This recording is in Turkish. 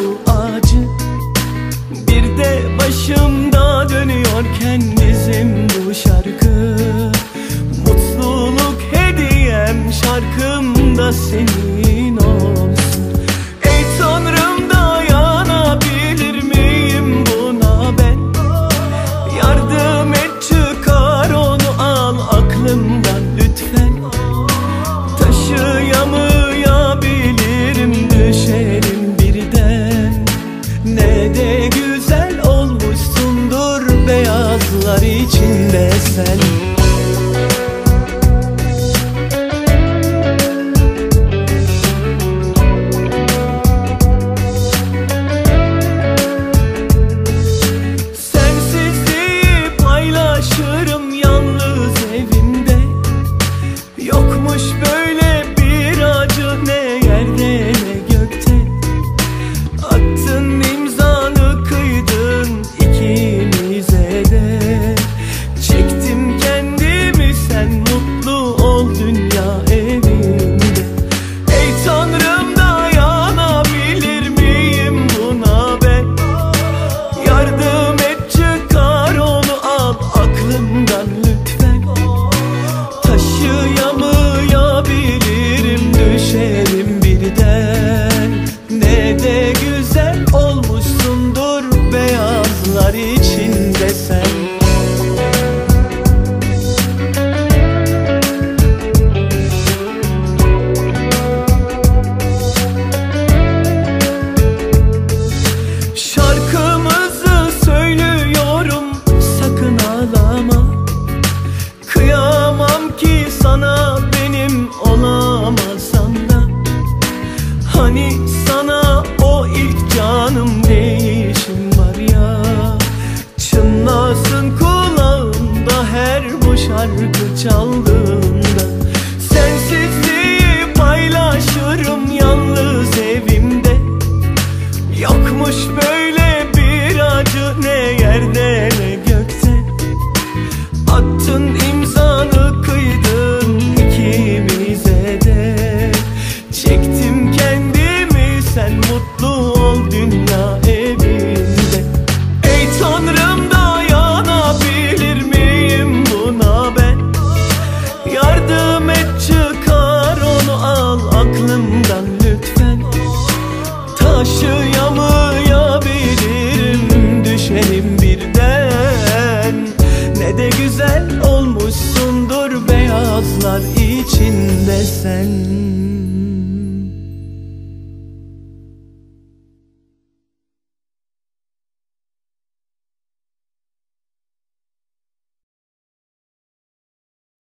bu acı. Bir de başımda dönüyor kendizim bu şarkı. Mutluluk hediyem şarkımda seni yıllar içinde sen sana benim olamasam da Hani sana o ilk canım değişim var ya? Çınlasın kulağımda her bu şarkı çaldığında. Sensizliği paylaşırım yalnız. içinde sen